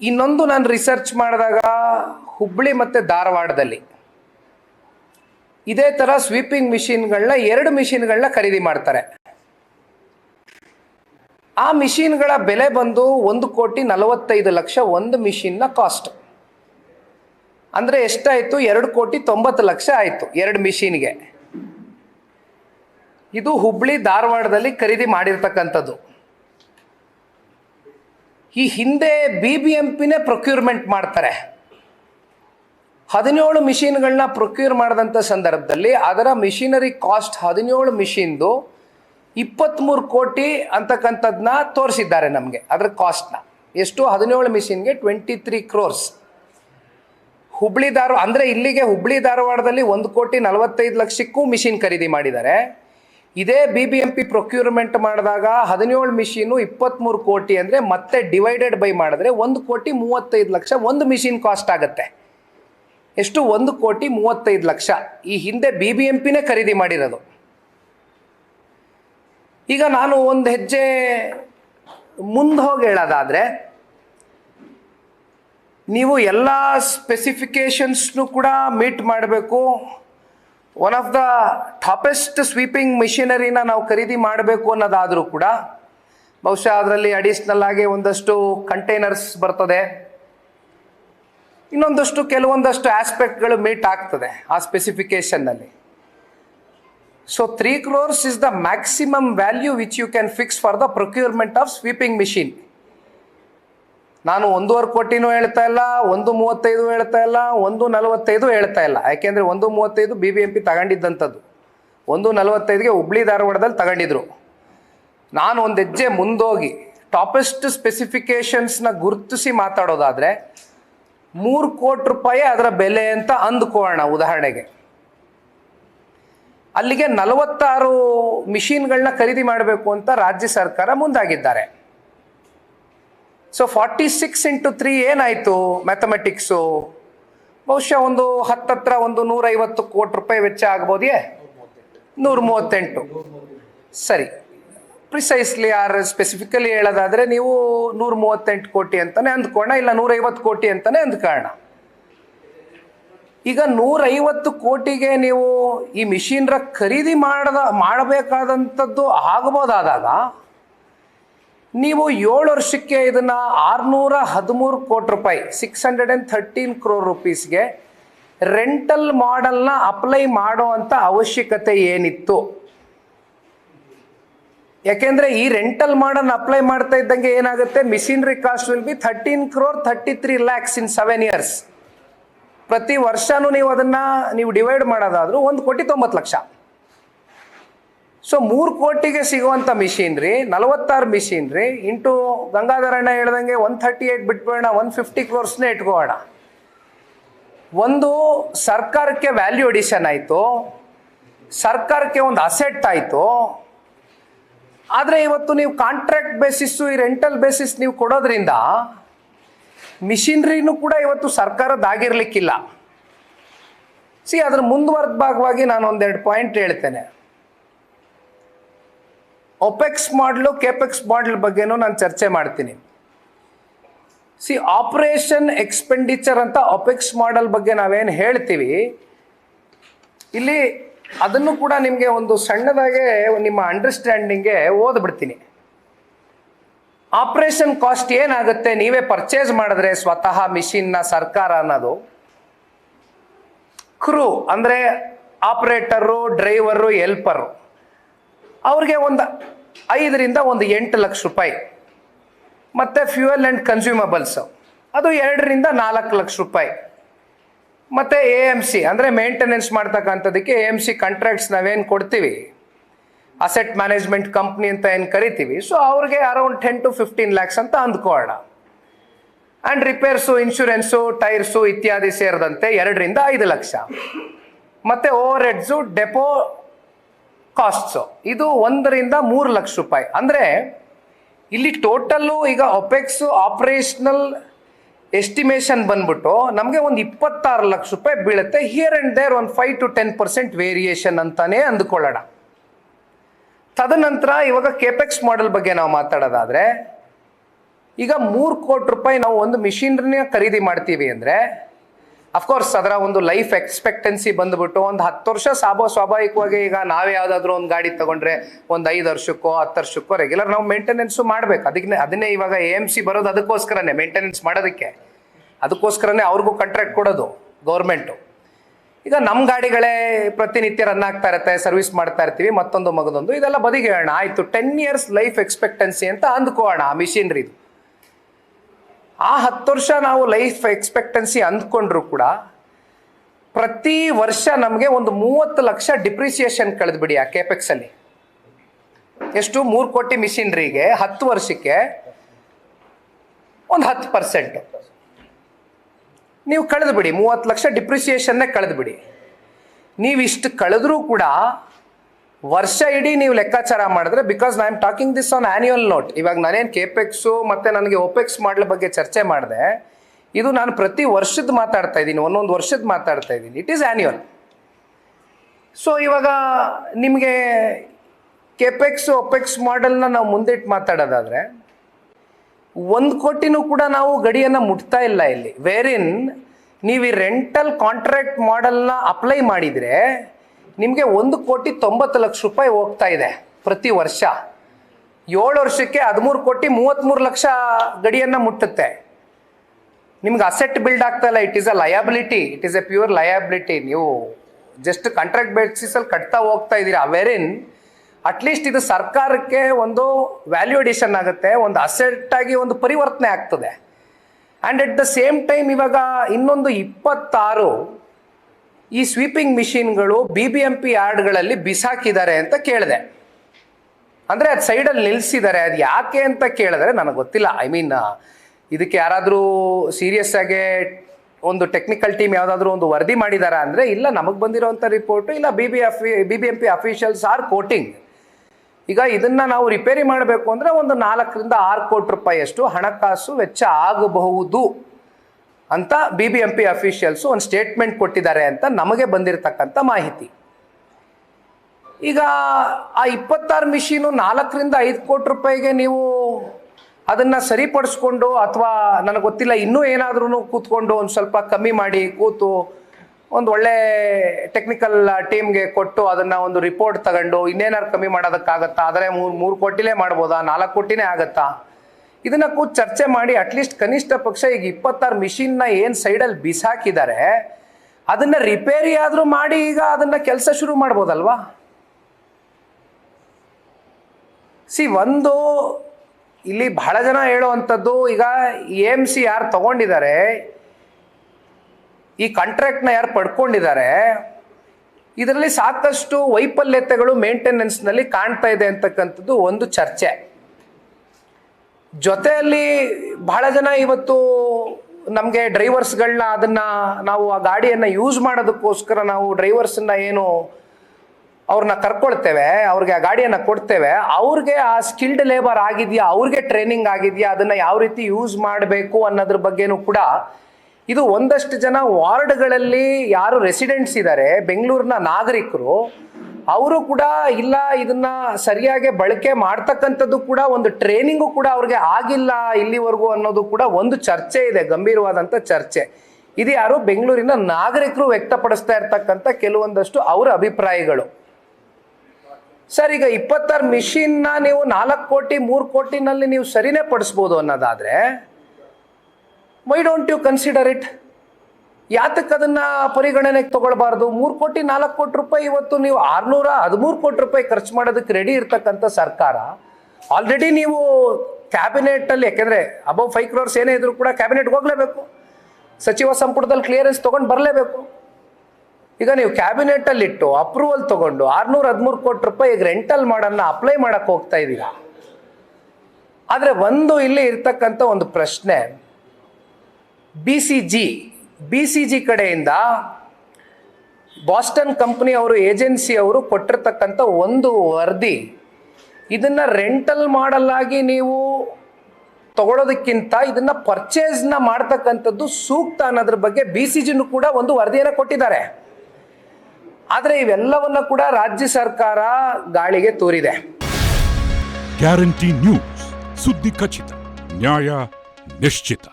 ಇನ್ನೊಂದು ನಾನು ರಿಸರ್ಚ್ ಮಾಡಿದಾಗ ಹುಬ್ಬಳ್ಳಿ ಮತ್ತು ಧಾರವಾಡದಲ್ಲಿ. ಇದೇ ಥರ ಸ್ವೀಪಿಂಗ್ ಮಿಷಿನ್ಗಳನ್ನ ಎರಡು ಮಿಷಿನ್ಗಳನ್ನ ಖರೀದಿ ಮಾಡ್ತಾರೆ. ಆ ಮಿಷಿನ್ಗಳ ಬೆಲೆ ಬಂದು ಒಂದು ಕೋಟಿ ನಲವತ್ತೈದು ಲಕ್ಷ ಒಂದು ಮಿಷಿನ್ನ ಕಾಸ್ಟ್ ಅಂದರೆ ಎಷ್ಟಾಯಿತು? ಎರಡು ಕೋಟಿ ತೊಂಬತ್ತು ಲಕ್ಷ ಆಯಿತು ಎರಡು ಮಿಷಿನ್ಗೆ ಇದು ಹುಬ್ಳಿ, ಧಾರವಾಡದಲ್ಲಿ ಖರೀದಿ ಮಾಡಿರ್ತಕ್ಕಂಥದ್ದು. ಈ ಹಿಂದೆ ಬಿ ಬಿ ಎಂ ಪಿನೇ ಪ್ರೊಕ್ಯೂರ್ಮೆಂಟ್ ಮಾಡ್ತಾರೆ. ಹದಿನೇಳು ಮಿಷಿನ್ಗಳನ್ನ ಪ್ರೊಕ್ಯೂರ್ ಮಾಡಿದಂಥ ಸಂದರ್ಭದಲ್ಲಿ ಅದರ ಮಿಷಿನರಿ ಕಾಸ್ಟ್ ಹದಿನೇಳು ಮಿಷಿನ್ದು ಇಪ್ಪತ್ತ್ಮೂರು ಕೋಟಿ ಅಂತಕ್ಕಂಥದ್ದನ್ನ ತೋರಿಸಿದ್ದಾರೆ ನಮಗೆ, ಅದರ ಕಾಸ್ಟ್ನ ಎಷ್ಟು? ಹದಿನೇಳು ಮಿಷಿನ್ಗೆ twenty three crores Hubli Dharwad ಅಂದರೆ ಇಲ್ಲಿಗೆ ಹುಬ್ಳಿ ಧಾರವಾಡದಲ್ಲಿ ಒಂದು ಕೋಟಿ ನಲವತ್ತೈದು ಲಕ್ಷಕ್ಕೂ ಮಿಷಿನ್ ಖರೀದಿ ಮಾಡಿದ್ದಾರೆ. ಇದೇ B B M P procurement ಮಾಡಿದಾಗ ಹದಿನೇಳು ಮಿಷಿನು ಇಪ್ಪತ್ತ್ಮೂರು ಕೋಟಿ ಅಂದರೆ ಮತ್ತೆ ಡಿವೈಡೆಡ್ ಬೈ ಮಾಡಿದ್ರೆ ಒಂದು ಕೋಟಿ ಮೂವತ್ತೈದು ಲಕ್ಷ ಒಂದು ಮಿಷಿನ್ ಕಾಸ್ಟ್ ಆಗುತ್ತೆ. ಎಷ್ಟು? ಒಂದು ಕೋಟಿ ಮೂವತ್ತೈದು ಲಕ್ಷ. ಈ ಹಿಂದೆ ಬಿ ಬಿ ಎಂ ಪಿನೇ ಖರೀದಿ ಮಾಡಿರೋದು. ಈಗ ನಾನು ಒಂದು ಹೆಜ್ಜೆ ಮುಂದೆ ಹೋಗಿ ಹೇಳೋದಾದರೆ, ನೀವು ಎಲ್ಲ ಸ್ಪೆಸಿಫಿಕೇಷನ್ಸ್ನು ಕೂಡ ಮೀಟ್ ಮಾಡಬೇಕು. One of the topest sweeping ಮಿಷಿನರಿನ ನಾವು ಖರೀದಿ ಮಾಡಬೇಕು ಅನ್ನೋದಾದರೂ ಕೂಡ, ಬಹುಶಃ ಅದರಲ್ಲಿ ಅಡಿಷ್ನಲ್ ಆಗಿ ಒಂದಷ್ಟು ಕಂಟೈನರ್ಸ್ ಬರ್ತದೆ. ಇನ್ನೊಂದಷ್ಟು ಕೆಲವೊಂದಷ್ಟು ಆಸ್ಪೆಕ್ಟ್ಗಳು ಮೀಟ್ ಆಗ್ತದೆ ಆ ಸ್ಪೆಸಿಫಿಕೇಷನ್ನಲ್ಲಿ so three crores is the maximum value which you can fix for the procurement of sweeping machine ನಾನು ಒಂದೂವರೆ ಕೋಟಿನೂ ಹೇಳ್ತಾ ಇಲ್ಲ, ಒಂದು ಮೂವತ್ತೈದು ಹೇಳ್ತಾ ಇಲ್ಲ, ಒಂದು ನಲವತ್ತೈದು ಹೇಳ್ತಾ ಇಲ್ಲ. ಯಾಕೆಂದರೆ ಒಂದು ಮೂವತ್ತೈದು ಬಿ ಬಿ ಎಂ ಪಿ ತಗೊಂಡಿದ್ದಂಥದ್ದು. ಒಂದು ನಲವತ್ತೈದುಗೆ ಹುಬ್ಳಿ ಧಾರವಾಡದಲ್ಲಿ ತಗೊಂಡಿದ್ರು. ನಾನು ಒಂದು ಹೆಜ್ಜೆ ಮುಂದೋಗಿ ಟಾಪೆಸ್ಟ್ ಸ್ಪೆಸಿಫಿಕೇಷನ್ಸ್ನ ಗುರುತಿಸಿ ಮಾತಾಡೋದಾದರೆ ಮೂರು ಕೋಟಿ ರೂಪಾಯಿ ಅದರ ಬೆಲೆ ಅಂತ ಅಂದ್ಕೋಣ ಉದಾಹರಣೆಗೆ. ಅಲ್ಲಿಗೆ ನಲವತ್ತಾರು ಮಿಷಿನ್ಗಳನ್ನ ಖರೀದಿ ಮಾಡಬೇಕು ಅಂತ ರಾಜ್ಯ ಸರ್ಕಾರ ಮುಂದಾಗಿದ್ದಾರೆ. So forty six into three ಏನಾಯಿತು? ಮ್ಯಾಥಮೆಟಿಕ್ಸು ಬಹುಶಃ ಒಂದು ಹತ್ತತ್ರ ಒಂದು ನೂರೈವತ್ತು ಕೋಟಿ ರೂಪಾಯಿ ವೆಚ್ಚ ಆಗ್ಬೋದೇ? ನೂರ ಮೂವತ್ತೆಂಟು ಸರಿ. ಪ್ರಿಸೈಸ್ಲಿ ಆರ್ ಸ್ಪೆಸಿಫಿಕಲಿ ಹೇಳೋದಾದರೆ ನೀವು ನೂರ ಮೂವತ್ತೆಂಟು ಕೋಟಿ ಅಂತಲೇ ಅಂದ್ಕೋಣ ಇಲ್ಲ ನೂರೈವತ್ತು ಕೋಟಿ ಅಂತಲೇ ಅಂದ್ಕೋಣ ಈಗ ನೂರೈವತ್ತು ಕೋಟಿಗೆ ನೀವು ಈ ಮಿಷಿನ್ರ ಖರೀದಿ ಮಾಡದ, ಮಾಡಬೇಕಾದಂಥದ್ದು ಆಗ್ಬೋದಾದಾಗ ನೀವು ಏಳು ವರ್ಷಕ್ಕೆ ಇದನ್ನು ಆರುನೂರ ಹದಿಮೂರು ಕೋಟಿ ರೂಪಾಯಿ six hundred and thirteen crore ರುಪೀಸ್ಗೆ rental ಮಾಡಲ್ನ ಅಪ್ಲೈ ಮಾಡೋ ಅಂಥ ಅವಶ್ಯಕತೆ ಏನಿತ್ತು? ಯಾಕೆಂದರೆ ಈ ರೆಂಟಲ್ ಮಾಡಲ್ ಅಪ್ಲೈ ಮಾಡ್ತಾ ಇದ್ದಂಗೆ ಏನಾಗುತ್ತೆ? Machinery cost will be thirteen crore thirty three lakhs in seven years ಪ್ರತಿ ವರ್ಷನೂ ನೀವು ಅದನ್ನು, ನೀವು ಡಿವೈಡ್ ಮಾಡೋದಾದರೂ ಒಂದು ಕೋಟಿ ತೊಂಬತ್ತು ಲಕ್ಷ. ಸೊ ಮೂರು ಕೋಟಿಗೆ ಸಿಗುವಂಥ ಮಿಷಿನ್ರಿ ನಲವತ್ತಾರು ಮಿಷಿನ್ರಿ ಇಂಟು ಗಂಗಾಧರಣ್ಣ ಹೇಳ್ದಂಗೆ ಒನ್ ಥರ್ಟಿ ಏಯ್ಟ್ ಬಿಟ್ಬೇಡ ಒನ್ ಫಿಫ್ಟಿ ಕ್ರೋರ್ಸ್ನೇ ಇಟ್ಕೋಣ ಒಂದು ಸರ್ಕಾರಕ್ಕೆ ವ್ಯಾಲ್ಯೂ ಅಡಿಷನ್ ಆಯಿತು, ಸರ್ಕಾರಕ್ಕೆ ಒಂದು ಅಸೆಟ್ ಆಯಿತು, ಆದರೆ ಇವತ್ತು ನೀವು ಕಾಂಟ್ರಾಕ್ಟ್ ಬೇಸಿಸ್ಸು ಈ ರೆಂಟಲ್ ಬೇಸಿಸ್ ನೀವು ಕೊಡೋದ್ರಿಂದ ಮಿಷಿನ್ರಿನೂ ಕೂಡ ಇವತ್ತು ಸರ್ಕಾರದ್ದಾಗಿರ್ಲಿಕ್ಕಿಲ್ಲ ಸಿ ಅದ್ರ ಮುಂದುವರೆದ ಭಾಗವಾಗಿ ನಾನು ಒಂದೆರಡು ಪಾಯಿಂಟ್ ಹೇಳ್ತೇನೆ. ಒಪೆಕ್ಸ್ ಮಾಡಲು, ಕೆಪೆಕ್ಸ್ ಮಾಡಲ್ ಬಗ್ಗೆನೂ ನಾನು ಚರ್ಚೆ ಮಾಡ್ತೀನಿ. ಸಿ ಆಪರೇಷನ್ ಎಕ್ಸ್ಪೆಂಡಿಚರ್ ಅಂತ ಒಪೆಕ್ಸ್ ಮಾಡಲ್ ಬಗ್ಗೆ ನಾವೇನು ಹೇಳ್ತೀವಿ, ಇಲ್ಲಿ ಅದನ್ನು ಕೂಡ ನಿಮಗೆ ಒಂದು ಸಣ್ಣದಾಗೆ ನಿಮ್ಮ ಅಂಡರ್ಸ್ಟ್ಯಾಂಡಿಂಗ್ಗೆ ಓದ್ಬಿಡ್ತೀನಿ. ಆಪರೇಷನ್ ಕಾಸ್ಟ್ ಏನಾಗುತ್ತೆ, ನೀವೇ ಪರ್ಚೇಸ್ ಮಾಡಿದ್ರೆ ಸ್ವತಃ ಮಿಷಿನ್ನ ಸರ್ಕಾರ ಅನ್ನೋದು. ಕ್ರೂ ಅಂದರೆ ಆಪರೇಟರು ಡ್ರೈವರು ಎಲ್ಪರು ಅವ್ರಿಗೆ ಒಂದು ಐದರಿಂದ ಒಂದು ಎಂಟು ಲಕ್ಷ ರೂಪಾಯಿ. ಮತ್ತು ಫ್ಯೂಯಲ್ ಆ್ಯಂಡ್ ಕನ್ಸ್ಯೂಮಬಲ್ಸ್ ಅದು ಎರಡರಿಂದ ನಾಲ್ಕು ಲಕ್ಷ ರೂಪಾಯಿ. ಮತ್ತು ಎ ಎಂ ಸಿ ಅಂದರೆ ಮೇಂಟೆನೆನ್ಸ್ ಮಾಡ್ತಕ್ಕಂಥದ್ದಕ್ಕೆ ಎ ಎಂ ಸಿ ಕಾಂಟ್ರಾಕ್ಟ್ಸ್ ನಾವೇನು ಕೊಡ್ತೀವಿ? ಅಸೆಟ್ ಮ್ಯಾನೇಜ್ಮೆಂಟ್ ಕಂಪ್ನಿ ಅಂತ ಏನು ಕರಿತೀವಿ? ಸೊ ಅವ್ರಿಗೆ around ten to fifteen lakhs ಅಂತ ಅಂದ್ಕೊಳ್ಳೋಣ. ಆ್ಯಂಡ್ ರಿಪೇರ್ಸು ಇನ್ಶೂರೆನ್ಸು ಟೈರ್ಸು ಇತ್ಯಾದಿ ಸೇರಿದಂತೆ ಎರಡರಿಂದ ಐದು ಲಕ್ಷ. ಮತ್ತು ಓವರ್ ಹೆಡ್ಸು ಡೆಪೋ ಕಾಸ್ಟ್ಸು ಇದು ಒಂದರಿಂದ ಮೂರು ಲಕ್ಷ ರೂಪಾಯಿ. ಅಂದರೆ ಇಲ್ಲಿ ಟೋಟಲ್ಲು ಈಗ ಒಪೆಕ್ಸು ಆಪ್ರೇಷನಲ್ ಎಸ್ಟಿಮೇಷನ್ ಬಂದ್ಬಿಟ್ಟು ನಮಗೆ ಒಂದು ಇಪ್ಪತ್ತಾರು ಲಕ್ಷ ರೂಪಾಯಿ ಬೀಳುತ್ತೆ. ಹಿಯರ್ ಆ್ಯಂಡ್ ದೇರ್ ಒಂದು five to ten percent variation ಅಂತಲೇ ಅಂದ್ಕೊಳ್ಳೋಣ. ತದನಂತರ ಇವಾಗ ಕೆಪೆಕ್ಸ್ ಮಾಡೆಲ್ ಬಗ್ಗೆ ನಾವು ಮಾತಾಡೋದಾದರೆ, ಈಗ ಮೂರು ಕೋಟಿ ರೂಪಾಯಿ ನಾವು ಒಂದು ಮಿಷಿನ್ರಿನ ಖರೀದಿ ಮಾಡ್ತೀವಿ ಅಂದರೆ ಅಫ್ಕೋರ್ಸ್ ಅದರ ಒಂದು ಲೈಫ್ ಎಕ್ಸ್ಪೆಕ್ಟೆನ್ಸಿ ಬಂದ್ಬಿಟ್ಟು ಒಂದು ಹತ್ತು ವರ್ಷ ಸಾಬೋ ಸ್ವಾಭಾವಿಕವಾಗಿ ಈಗ ನಾವೇ ಯಾವುದಾದ್ರೂ ಒಂದು ಗಾಡಿ ತಗೊಂಡ್ರೆ ಒಂದು ಐದು ವರ್ಷಕ್ಕೋ, ಹತ್ತು ವರ್ಷಕ್ಕೋ ರೆಗ್ಯುಲರ್ ನಾವು ಮೇಂಟೆನೆನ್ಸು ಮಾಡ್ಬೇಕು. ಅದಕ್ಕೆ ಅದನ್ನೇ ಇವಾಗ ಎ ಎಂ ಸಿ ಬರೋದು ಅದಕ್ಕೋಸ್ಕರನೇ ಮೇಂಟೆನೆನ್ಸ್ ಮಾಡೋದಕ್ಕೆ. ಅದಕ್ಕೋಸ್ಕರನೇ ಅವ್ರಿಗೂ ಕಾಂಟ್ರಾಕ್ಟ್ ಕೊಡೋದು ಗೌರ್ಮೆಂಟು ಈಗ ನಮ್ಮ ಗಾಡಿಗಳೇ ಪ್ರತಿನಿತ್ಯ ರನ್ ಆಗ್ತಾ ಇರುತ್ತೆ ಸರ್ವಿಸ್ ಮಾಡ್ತಾ ಇರ್ತೀವಿ, ಮತ್ತೊಂದು ಮಗದೊಂದು. ಇದೆಲ್ಲ ಬದಿಗೆ ಹೇಳೋಣ. ಆಯಿತು ಟೆನ್ ಇಯರ್ಸ್ ಲೈಫ್ ಎಕ್ಸ್ಪೆಕ್ಟೆನ್ಸಿ ಅಂತ ಅಂದ್ಕೋಣ ಆ ಮಿಷಿನ್ರಿದು ಆ ಹತ್ತು ವರ್ಷ ನಾವು ಲೈಫ್ ಎಕ್ಸ್ಪೆಕ್ಟೆನ್ಸಿ ಅಂದ್ಕೊಂಡ್ರು ಕೂಡ ಪ್ರತಿ ವರ್ಷ ನಮಗೆ ಒಂದು ಮೂವತ್ತು ಲಕ್ಷ ಡಿಪ್ರಿಸಿಯೇಷನ್ ಕಳೆದ್ಬಿಡಿ ಆ ಕೆಪೆಕ್ಸಲ್ಲಿ ಎಷ್ಟು? ಮೂರು ಕೋಟಿ ಮಿಷಿನ್ರಿಗೆ ಹತ್ತು ವರ್ಷಕ್ಕೆ ಒಂದು ಹತ್ತು ಪರ್ಸೆಂಟ್ ನೀವು ಕಳೆದ್ಬಿಡಿ ಮೂವತ್ತು ಲಕ್ಷ ಡಿಪ್ರಿಸಿಯೇಷನ್ನೇ ಕಳೆದ್ಬಿಡಿ ನೀವಿಷ್ಟು ಕಳೆದ್ರೂ ಕೂಡ ವರ್ಷ ಇಡೀ ನೀವು ಲೆಕ್ಕಾಚಾರ ಮಾಡಿದ್ರೆ because I am talking this on annual note ಇವಾಗ ನಾನೇನು ಕೆಪೆಕ್ಸ್ ಮತ್ತು ನನಗೆ ಓಪೆಕ್ಸ್ ಮಾಡಲ ಬಗ್ಗೆ ಚರ್ಚೆ ಮಾಡಿದೆ, ಇದು ನಾನು ಪ್ರತಿ ವರ್ಷದ ಮಾತಾಡ್ತಾ ಇದ್ದೀನಿ, ಒಂದೊಂದು ವರ್ಷದ ಮಾತಾಡ್ತಾ ಇದ್ದೀನಿ ಇಟ್ ಈಸ್ ಆ್ಯನ್ಯುವಲ್ ಸೊ ಇವಾಗ ನಿಮಗೆ ಕೆಪೆಕ್ಸ್ ಒಪೆಕ್ಸ್ ಮಾಡೆಲ್ನ ನಾವು ಮುಂದಿಟ್ಟು ಮಾತಾಡೋದಾದರೆ, ಒಂದು ಕೋಟಿನೂ ಕೂಡ ನಾವು ಗಡಿಯನ್ನು ಮುಟ್ತಾ ಇಲ್ಲ ಇಲ್ಲಿ ವೇರಿನ್ ನೀವು ಈ ರೆಂಟಲ್ ಕಾಂಟ್ರಾಕ್ಟ್ ಮಾಡೆಲ್ನ ಅಪ್ಲೈ ಮಾಡಿದರೆ ನಿಮಗೆ ಒಂದು ಕೋಟಿ ತೊಂಬತ್ತು ಲಕ್ಷ ರೂಪಾಯಿ ಹೋಗ್ತಾ ಇದೆ ಪ್ರತಿ ವರ್ಷ. ಏಳು ವರ್ಷಕ್ಕೆ ಹದಿಮೂರು ಕೋಟಿ ಮೂವತ್ತ್ಮೂರು ಲಕ್ಷ ಗಡಿಯನ್ನು ಮುಟ್ಟುತ್ತೆ. ನಿಮ್ಗೆ ಅಸೆಟ್ ಬಿಲ್ಡ್ ಆಗ್ತಾ ಇಲ್ಲ. It is a liability it is a pure liability ನೀವು ಜಸ್ಟ್ ಕಾಂಟ್ರಾಕ್ಟ್ ಬೇಸಿಸಲ್ಲಿ ಕಟ್ತಾ ಹೋಗ್ತಾ ಇದ್ದೀರಾ ವೆರಿನ್ ಅಟ್ಲೀಸ್ಟ್ ಇದು ಸರ್ಕಾರಕ್ಕೆ ಒಂದು ವ್ಯಾಲ್ಯೂ ಅಡಿಷನ್ ಆಗುತ್ತೆ, ಒಂದು ಅಸೆಟ್ ಆಗಿ ಒಂದು ಪರಿವರ್ತನೆ ಆಗ್ತದೆ. And at the same time ಇವಾಗ ಇನ್ನೊಂದು ಇಪ್ಪತ್ತಾರು ಈ ಸ್ವೀಪಿಂಗ್ ಮಿಷಿನ್ಗಳು ಬಿ ಬಿ ಎಂ ಪಿ ಯಾರ್ಡ್ಗಳಲ್ಲಿ ಬಿಸಾಕಿದ್ದಾರೆ ಅಂತ ಕೇಳಿದೆ. ಅಂದರೆ ಅದು ಸೈಡಲ್ಲಿ ನಿಲ್ಲಿಸಿದ್ದಾರೆ ಅದು ಯಾಕೆ ಅಂತ ಕೇಳಿದ್ರೆ ನನಗೆ ಗೊತ್ತಿಲ್ಲ. ಐ ಮೀನ್ ಇದಕ್ಕೆ ಯಾರಾದರೂ ಸೀರಿಯಸ್ ಆಗಿ ಒಂದು ಟೆಕ್ನಿಕಲ್ ಟೀಮ್ ಯಾವುದಾದ್ರೂ ಒಂದು ವರದಿ ಮಾಡಿದಾರಾ ಅಂದರೆ, ಇಲ್ಲ, ನಮಗೆ ಬಂದಿರೋಂಥ ರಿಪೋರ್ಟು ಇಲ್ಲ B B F B B M P officials are quoting ಈಗ ಇದನ್ನು ನಾವು ರಿಪೇರಿ ಮಾಡಬೇಕು ಅಂದರೆ ಒಂದು ನಾಲ್ಕರಿಂದ ಆರು ಕೋಟಿ ರೂಪಾಯಿಯಷ್ಟು ಹಣಕಾಸು ವೆಚ್ಚ ಆಗಬಹುದು. ಅಂತ B B M P officials ಒಂದು ಸ್ಟೇಟ್ಮೆಂಟ್ ಕೊಟ್ಟಿದ್ದಾರೆ ಅಂತ ನಮಗೆ ಬಂದಿರತಕ್ಕಂಥ ಮಾಹಿತಿ. ಈಗ ಆ ಇಪ್ಪತ್ತಾರು ಮಿಷಿನು ನಾಲ್ಕರಿಂದ ಐದು ಕೋಟಿ ರೂಪಾಯಿಗೆ ನೀವು ಅದನ್ನು ಸರಿಪಡಿಸ್ಕೊಂಡು ಅಥವಾ ನನಗೆ ಗೊತ್ತಿಲ್ಲ, ಇನ್ನೂ ಏನಾದ್ರೂ ಕೂತ್ಕೊಂಡು ಒಂದು ಸ್ವಲ್ಪ ಕಮ್ಮಿ ಮಾಡಿ ಕೂತು ಒಂದು ಒಳ್ಳೆ ಟೆಕ್ನಿಕಲ್ ಟೀಮ್ಗೆ ಕೊಟ್ಟು ಅದನ್ನು ಒಂದು ರಿಪೋರ್ಟ್ ತಗೊಂಡು ಇನ್ನೇನಾದ್ರು ಕಮ್ಮಿ ಮಾಡೋದಕ್ಕಾಗತ್ತಾ? ಆದರೆ ಮೂರು ಮೂರು ಕೋಟಿಲೇ ಮಾಡ್ಬೋದಾ? ನಾಲ್ಕು ಕೋಟಿನೇ ಆಗತ್ತಾ? ಇದನ್ನು ಕೂತ್ ಚರ್ಚೆ ಮಾಡಿ ಅಟ್ಲೀಸ್ಟ್ ಕನಿಷ್ಠ ಪಕ್ಷ ಈಗ ಇಪ್ಪತ್ತಾರು ಮಿಷಿನ್ನ ಏನು ಸೈಡಲ್ಲಿ ಬಿಸಾಕಿದ್ದಾರೆ ಅದನ್ನ ರಿಪೇರಿ ಆದರೂ ಮಾಡಿ ಈಗ ಅದನ್ನ ಕೆಲಸ ಶುರು ಮಾಡ್ಬೋದಲ್ವಾ? ಸಿ ಒಂದು ಇಲ್ಲಿ ಬಹಳ ಜನ ಹೇಳುವಂಥದ್ದು, ಈಗ ಎಂ ಸಿ ಯಾರು ತಗೊಂಡಿದ್ದಾರೆ ಈ ಕಾಂಟ್ರಾಕ್ಟ್ನ ಯಾರು ಪಡ್ಕೊಂಡಿದ್ದಾರೆ ಇದರಲ್ಲಿ ಸಾಕಷ್ಟು ವೈಫಲ್ಯತೆಗಳು ಮೇಂಟೆನೆನ್ಸ್ನಲ್ಲಿ ಕಾಣ್ತಾ ಇದೆ ಅಂತಕ್ಕಂಥದ್ದು ಒಂದು ಚರ್ಚೆ. ಜೊತೆಯಲ್ಲಿ ಬಹಳ ಜನ ಇವತ್ತು ನಮಗೆ ಡ್ರೈವರ್ಸ್ಗಳನ್ನ ಅದನ್ನು ನಾವು ಆ ಗಾಡಿಯನ್ನು ಯೂಸ್ ಮಾಡೋದಕ್ಕೋಸ್ಕರ ನಾವು ಡ್ರೈವರ್ಸನ್ನ ಏನು ಅವ್ರನ್ನ ಕರ್ಕೊಳ್ತೇವೆ, ಅವ್ರಿಗೆ ಆ ಗಾಡಿಯನ್ನು ಕೊಡ್ತೇವೆ. ಅವ್ರಿಗೆ ಆ ಸ್ಕಿಲ್ಡ್ ಲೇಬರ್ ಆಗಿದೆಯಾ, ಅವ್ರಿಗೆ ಟ್ರೈನಿಂಗ್ ಆಗಿದೆಯಾ, ಅದನ್ನು ಯಾವ ರೀತಿ ಯೂಸ್ ಮಾಡಬೇಕು ಅನ್ನೋದ್ರ ಬಗ್ಗೆನೂ ಕೂಡ ಇದು ಒಂದಷ್ಟು ಜನ ವಾರ್ಡ್ಗಳಲ್ಲಿ ಯಾರು ರೆಸಿಡೆಂಟ್ಸ್ ಇದ್ದಾರೆ ಬೆಂಗಳೂರಿನ ನಾಗರಿಕರು ಅವರು ಕೂಡ ಇಲ್ಲ, ಇದನ್ನ ಸರಿಯಾಗಿ ಬಳಕೆ ಮಾಡ್ತಕ್ಕಂಥದ್ದು ಕೂಡ ಒಂದು ಟ್ರೈನಿಂಗು ಕೂಡ ಅವ್ರಿಗೆ ಆಗಿಲ್ಲ ಇಲ್ಲಿವರೆಗೂ ಅನ್ನೋದು ಕೂಡ ಒಂದು ಚರ್ಚೆ ಇದೆ ಗಂಭೀರವಾದಂಥ ಚರ್ಚೆ. ಇದು ಯಾರು? ಬೆಂಗಳೂರಿನ ನಾಗರಿಕರು ವ್ಯಕ್ತಪಡಿಸ್ತಾ ಇರ್ತಕ್ಕಂಥ ಕೆಲವೊಂದಷ್ಟು ಅವರ ಅಭಿಪ್ರಾಯಗಳು. ಸರ್, ಈಗ ಇಪ್ಪತ್ತಾರು ಮಿಷಿನ್ನ ನೀವು ನಾಲ್ಕು ಕೋಟಿ, ಮೂರು ಕೋಟಿನಲ್ಲಿ ನೀವು ಸರಿನೇ ಪಡಿಸ್ಬೋದು ಅನ್ನೋದಾದರೆ why don't you consider it ಯಾತಕ್ಕೆ ಅದನ್ನ ಪರಿಗಣನೆಗೆ ತಗೊಳ್ಬಾರ್ದು? ಮೂರು ಕೋಟಿ, ನಾಲ್ಕು ಕೋಟಿ ರೂಪಾಯಿ ಇವತ್ತು ನೀವು ಆರ್ನೂರ ಹದಿಮೂರು ಕೋಟಿ ರೂಪಾಯಿ ಖರ್ಚು ಮಾಡೋದಕ್ಕೆ ರೆಡಿ ಇರ್ತಕ್ಕಂಥ ಸರ್ಕಾರ ಆಲ್ರೆಡಿ ನೀವು ಕ್ಯಾಬಿನೆಟಲ್ಲಿ ಯಾಕೆಂದರೆ ಅಬೌವ್ ಫೈವ್ ಕ್ರೋರ್ಸ್ ಏನೇ ಇದ್ರೂ ಕೂಡ ಕ್ಯಾಬಿನೆಟ್ಗೆ ಹೋಗಲೇಬೇಕು. ಸಚಿವ ಸಂಪುಟದಲ್ಲಿ ಕ್ಲಿಯರೆನ್ಸ್ ತೊಗೊಂಡು ಬರಲೇಬೇಕು. ಈಗ ನೀವು ಕ್ಯಾಬಿನೆಟಲ್ಲಿಟ್ಟು ಅಪ್ರೂವಲ್ ತೊಗೊಂಡು ಆರ್ನೂರ ಹದಿಮೂರು ಕೋಟಿ ರೂಪಾಯಿ ಈಗ ರೆಂಟಲ್ ಮಾಡನ್ನ ಅಪ್ಲೈ ಮಾಡಕ್ಕೆ ಹೋಗ್ತಾ ಇದ್ದೀರಾ ಆದರೆ ಒಂದು ಇಲ್ಲಿ ಇರ್ತಕ್ಕಂಥ ಒಂದು ಪ್ರಶ್ನೆ B C G B C G ಕಡೆಯಿಂದ ಬಾಸ್ಟನ್ ಕಂಪ್ನಿ ಅವರು ಏಜೆನ್ಸಿ ಅವರು ಕೊಟ್ಟಿರ್ತಕ್ಕಂಥ ಒಂದು ವರದಿ. ಇದನ್ನು ರೆಂಟಲ್ ಮಾಡಲಾಗಿ ನೀವು ತಗೊಳ್ಳೋದಕ್ಕಿಂತ ಇದನ್ನು ಪರ್ಚೇಸ್ನ ಮಾಡ್ತಕ್ಕಂಥದ್ದು ಸೂಕ್ತ ಅನ್ನೋದ್ರ ಬಗ್ಗೆ ಬಿ ಸಿ ಜಿನೂ ಕೂಡ ಒಂದು ವರದಿಯನ್ನು ಕೊಟ್ಟಿದ್ದಾರೆ. ಆದರೆ ಇವೆಲ್ಲವನ್ನ ಕೂಡ ರಾಜ್ಯ ಸರ್ಕಾರ ಗಾಳಿಗೆ ತೋರಿದೆ. ಗ್ಯಾರಂಟಿ ನ್ಯೂಸ್ ಸುದ್ದಿ ಖಚಿತ, ನ್ಯಾಯ ನಿಶ್ಚಿತ.